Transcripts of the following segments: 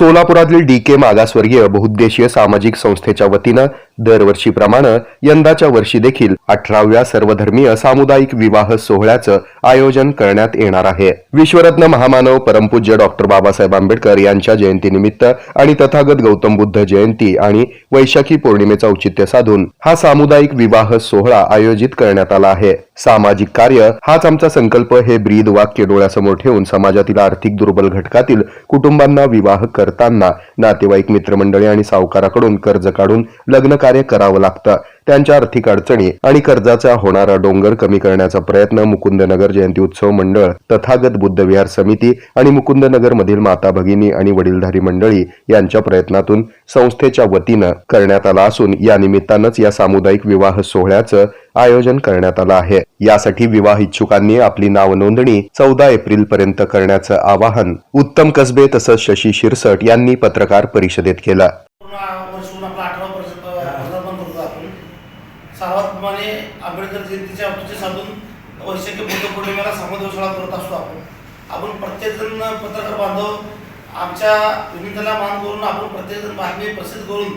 सोलापुरातील D के मागासवर्गीय बहुद्देशीय सामाजिक संस्थेच्या वतीनं दरवर्षीप्रमाणे यंदाच्या वर्षी देखील अठराव्या सर्वधर्मीय सामुदायिक विवाह सोहळ्याचं आयोजन करण्यात येणार आहे. विश्वरत्न महामानव परमपूज्य डॉक्टर बाबासाहेब आंबेडकर यांच्या जयंतीनिमित्त आणि तथागत गौतम बुद्ध जयंती आणि वैशाखी पौर्णिमेचं औचित्य साधून हा सामुदायिक विवाह सोहळा आयोजित करण्यात आला आहे. सामाजिक कार्य हाच आमचा संकल्प हे ब्रीद वाक्य डोळ्यासमोर ठेवून समाजातील आर्थिक दुर्बल घटकातील कुटुंबांना विवाह कर करताना नातेवाईक मित्रमंडळी आणि सावकाराकडून कर्ज काढून लग्न कार्य करावं लागतं. त्यांच्या आर्थिक अडचणी आणि कर्जाचा होणारा डोंगर कमी करण्याचा प्रयत्न मुकुंदनगर जयंती उत्सव मंडळ तथागत बुद्ध विहार समिती आणि मुकुंदनगर मधील माता भगिनी आणि वडीलधारी मंडळी यांच्या प्रयत्नातून संस्थेच्या वतीनं करण्यात आला असून या निमित्तानंच या सामुदायिक विवाह सोहळ्याचं आयोजन करण्यात आलं आहे. यासाठी विवाह इच्छुकांनी आपली नाव नोंदणी चौदा एप्रिल पर्यंत करण्याचं आवाहन उत्तम कसबे तसंच शशी शिरसट यांनी पत्रकार परिषदेत केलं पूर्ण वर्षून आपला अठरा वर्ष वर्धापन करतो आपण सर्वातप्रमाणे आंबेडकर जयंतीच्या औचित्य साधून वैशाखी बुद्ध पौर्णिमेला समाज करत असतो आपण. आपण प्रत्येकजण पत्रकार बांधव आमच्या विनंतीला मान करून आपण प्रत्येकजण बातमी प्रसिद्ध करून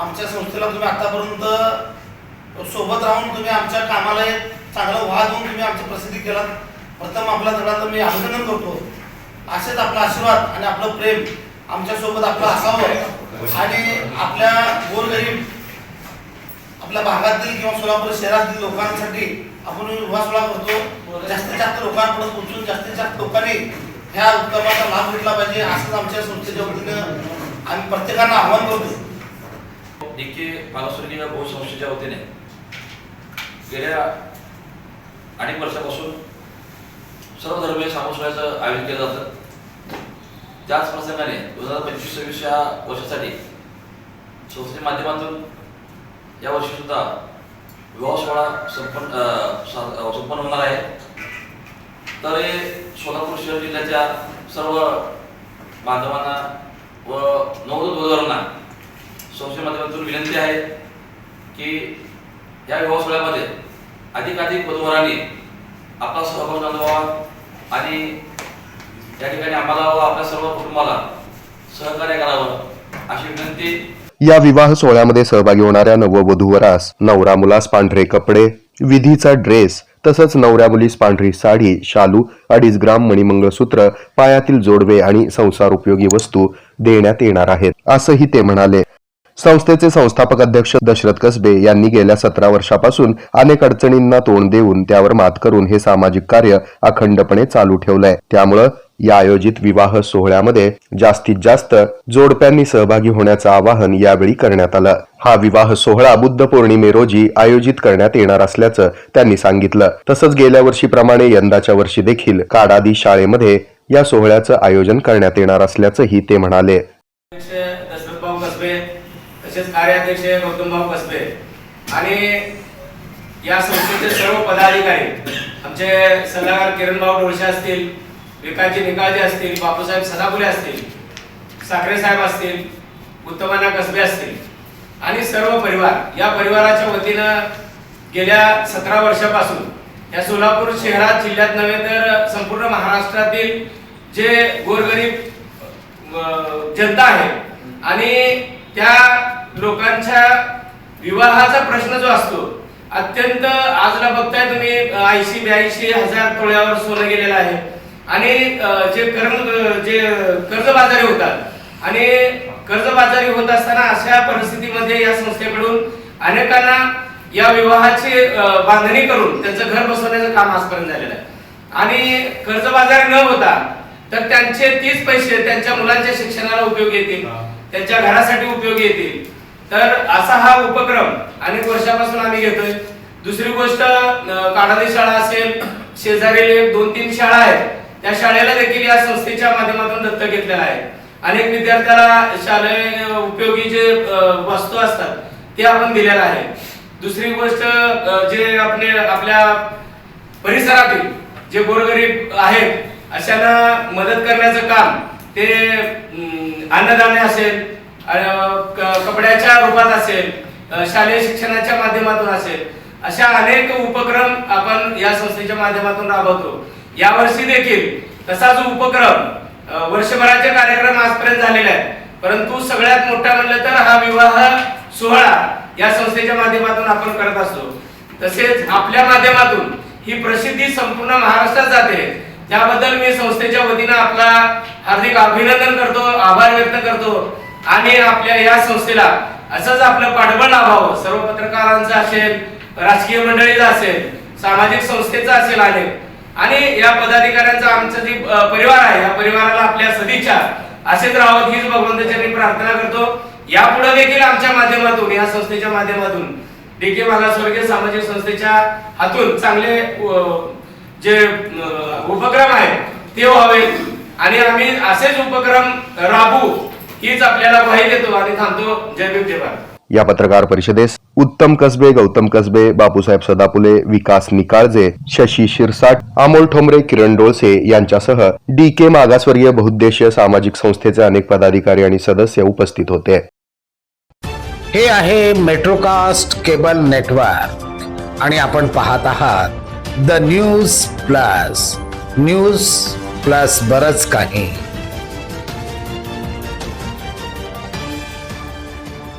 आमच्या संस्थेला तुम्ही आतापर्यंत सोबत राहून तुम्ही आमच्या कामाला एक चांगला वाद देऊन तुम्ही आमची प्रसिद्धी केलात. प्रथम आपल्या सगळ्यांचं मी अभिनंदन करतो. असेच आपला आशीर्वाद आणि आपलं प्रेम आमच्यासोबत आपलं असावं आणि आपल्या गोरगरीब आपल्या भागातील किंवा सोलापूर शहरातील लोकांसाठी आपण विवाह सोहळा करतो. जास्तीत जास्त लोकांपर्यंत पोहोचून जास्तीत जास्त लोकांनी ह्या उपक्रमाचा लाभ घेतला पाहिजे असंच आमच्या संस्थेच्या वतीनं आम्ही प्रत्येकांना आव्हान करतो. डीके मागासवर्गीय बहुसंस्थेच्या वतीने गेल्या अनेक वर्षापासून सर्व धर्मीय सामोत्सवाचं आयोजन केलं जातं. त्याच प्रसंगाने दोन हजार पंचवीस सव्वीस या वर्षासाठी संस्थेच्या माध्यमातून यावर्षी सुद्धा विवाह सोहळा संपन्न संपन्न होणार आहे. तर हे सोलापूर शहर जिल्ह्याच्या सर्व बांधवांना व नवोदित वधूवरांना माध्यमातून विनंती आहे की या विवाह सोहळ्यामध्ये अधिकाधिक वधूवरांनी आपला सहभाग नोंदवावा आणि या ठिकाणी आम्हाला व आपल्या सर्व कुटुंबाला सहकार्य करावं अशी विनंती या विवाह सोहळ्यामध्ये सहभागी होणाऱ्या नववधूवरास नवरा मुलास पांढरे कपडे विधीचा ड्रेस तसंच नवऱ्या मुलीस पांढरी साडी शालू अडीच ग्राम मणिमंगळसूत्र पायातील जोडवे आणि संसार उपयोगी वस्तू देण्यात येणार आहेत असंही ते म्हणाले. संस्थेचे संस्थापक अध्यक्ष दशरथ कसबे यांनी गेल्या सतरा वर्षापासून अनेक अडचणींना तोंड देऊन त्यावर मात करून हे सामाजिक कार्य अखंडपणे चालू ठेवलंय. त्यामुळं या आयोजित विवाह सोहळ्यामध्ये जास्तीत जास्त जोडप्यांनी सहभागी होण्याचं आवाहन यावेळी करण्यात आलं. हा विवाह सोहळा बुद्ध पौर्णिमे रोजी आयोजित करण्यात येणार असल्याचं त्यांनी सांगितलं. तसंच गेल्या वर्षीप्रमाणे यंदाच्या वर्षी देखील काडादी शाळेमध्ये या सोहळ्याचं आयोजन करण्यात येणार असल्याचंही ते म्हणाले. तसेच कार्याध्यक्ष गौतमभाऊ कसबे आणि या संस्थेचे सर्व पदाधिकारी आमचे सल्लागार किरणभाऊ ढोळशे असतील विकासजी निकाळजे असतील बापूसाहेब सदापुरे असतील साखरे साहेब असतील उत्तमांना कसबे असतील आणि सर्व परिवार या परिवाराच्या वतीनं गेल्या सतरा वर्षापासून या सोलापूर शहरात जिल्ह्यात नव्हे तर संपूर्ण महाराष्ट्रातील जे गोरगरीब जनता आहे आणि त्या लोकांच्या विवाहाचा प्रश्न जो असतो अत्यंत आजला बघताय तुम्ही ऐंशी ब्याऐंशी हजार तोळ्यावर सोनं गेलेलं आहे. आणि जे कर्म जे कर्जबाजारी होतात. आणि कर्जबाजारी होत असताना अशा परिस्थितीमध्ये या संस्थेकडून अनेकांना या विवाहाची बांधणी करून त्यांचं घर बसवण्याचं काम आजपर्यंत झालेलं आहे. आणि कर्जबाजारी न होता तर त्यांचे तीस पैसे त्यांच्या मुलांच्या शिक्षणाला उपयोगी येतील त्यांच्या घरासाठी उपयोगी येतील. तर असा हा उपक्रम अनेक वर्षापासून आम्ही घेतोय. दुसरी गोष्ट अं, काडादी शाळा असेल शेजारील एक दोन तीन शाळा आहेत त्या शाळेला देखील या संस्थेच्या माध्यमातून दत्तक घेतलेला आहे. अनेक विद्यार्थ्याला शालेय उपयोगी जे वस्तू असतात ते आपण दिलेलं आहे. दुसरी गोष्ट जे आपले आपल्या परिसरातील जे गोरगरीब आहेत अशांना मदत करण्याचं काम ते अं, अन्नदाने असेल कपड्याच्या रूपात असेल शालेय शिक्षणाच्या माध्यमातून असेल अशा अनेक उपक्रम आपण या संस्थेच्या माध्यमातून राबवतो. यावर्षी देखील तसाच उपक्रम वर्षभराचे कार्यक्रम आजपर्यंत झालेले आहेत परंतु सगळ्यात मोठा म्हणलं तर हा विवाह सोहळा या संस्थेच्या माध्यमातून आपण करत असतो. तसेच आपल्या माध्यमातून ही प्रसिद्धी संपूर्ण महाराष्ट्रात जाते. त्याबद्दल मी संस्थेच्या वतीनं आपला हार्दिक अभिनंदन करतो आभार व्यक्त करतो. आणि आपल्या या संस्थेला असंच आपलं पाठबळ लाभावं. सर्व पत्रकारांचं असेल राजकीय मंडळीचं असेल सामाजिक संस्थेचं असेल अनेक आणि या पदाधिकाऱ्यांचा आमचं जे परिवार आहे या परिवाराला आपल्या सदिच्छा असेच राहावं हीच भगवंताच्या प्रार्थना करतो. यापुढे देखील आमच्या माध्यमातून या संस्थेच्या माध्यमातून डीके मागासवर्गीय सामाजिक संस्थेच्या हातून चांगले जे उपक्रम आहेत ते व्हावे आणि आम्ही असेच उपक्रम राबवू हीच आपल्याला ग्वाही देतो आणि थांबतो. जय भीम जय भारत. या पत्रकार परिषदेस उत्तम कसबे गौतम कसबे बापूसाहेब सदापुले विकास निकाळजे शशी शिरसाट अमोल ठोंबरे किरण डोळसे यांच्यासह डी के मागासवर्गीय बहुद्देशीय सामाजिक संस्थेचे अनेक पदाधिकारी आणि सदस्य उपस्थित होते. हे आहे मेट्रोकास्ट केबल नेटवर्क आणि आपण पाहत आहात the news plus news plus बरच काही.